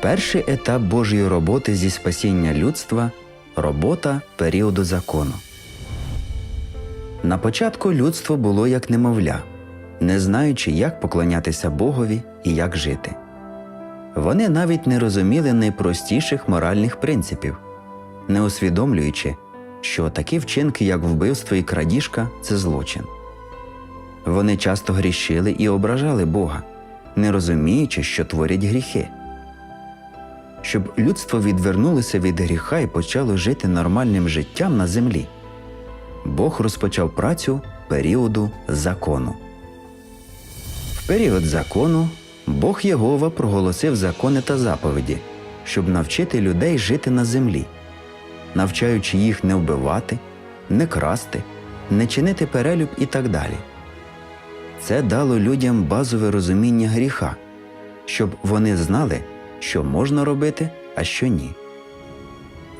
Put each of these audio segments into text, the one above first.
Перший етап Божої роботи зі спасіння людства робота періоду закону. На початку людство було як немовля, не знаючи, як поклонятися Богові і як жити. Вони навіть не розуміли найпростіших моральних принципів, не усвідомлюючи, що такі вчинки, як вбивство і крадіжка, це злочин. Вони часто грішили і ображали Бога, не розуміючи, що творять гріхи. Щоб людство відвернулося від гріха і почало жити нормальним життям на землі. Бог розпочав працю періоду закону. В період закону Бог Єгова проголосив закони та заповіді, щоб навчити людей жити на землі, навчаючи їх не вбивати, не красти, не чинити перелюб і так далі. Це дало людям базове розуміння гріха, щоб вони знали, що можна робити, а що ні.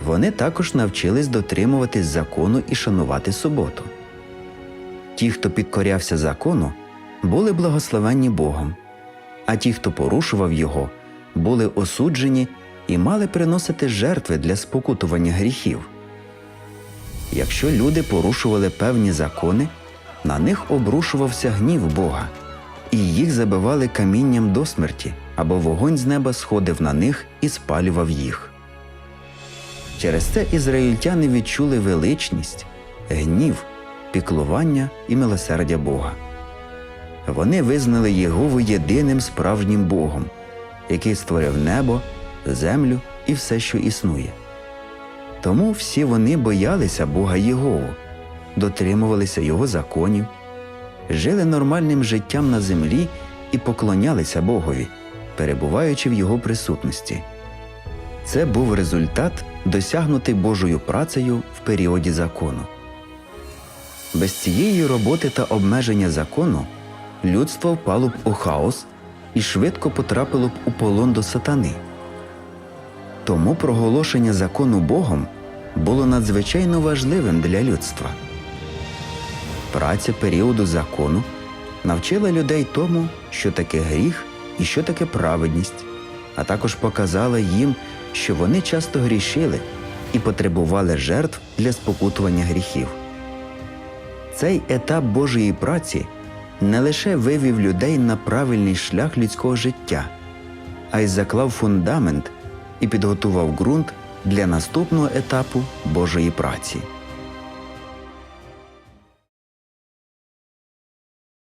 Вони також навчились дотримуватись закону і шанувати суботу. Ті, хто підкорявся закону, були благословенні Богом, а ті, хто порушував його, були осуджені і мали приносити жертви для спокутування гріхів. Якщо люди порушували певні закони, на них обрушувався гнів Бога, і їх забивали камінням до смерті, або вогонь з неба сходив на них і спалював їх. Через це ізраїльтяни відчули величність, гнів, піклування і милосердя Бога. Вони визнали Єгову єдиним справжнім Богом, який створив небо, землю і все, що існує. Тому всі вони боялися Бога Єгову, дотримувалися Його законів, жили нормальним життям на землі і поклонялися Богові, перебуваючи в Його присутності. Це був результат, досягнутий Божою працею в періоді закону. Без цієї роботи та обмеження закону людство впало б у хаос і швидко потрапило б у полон до сатани. Тому проголошення закону Богом було надзвичайно важливим для людства. Праця періоду закону навчила людей тому, що таке гріх і що таке праведність, а також показала їм, що вони часто грішили і потребували жертв для спокутування гріхів. Цей етап Божої праці не лише вивів людей на правильний шлях людського життя, а й заклав фундамент і підготував ґрунт для наступного етапу Божої праці.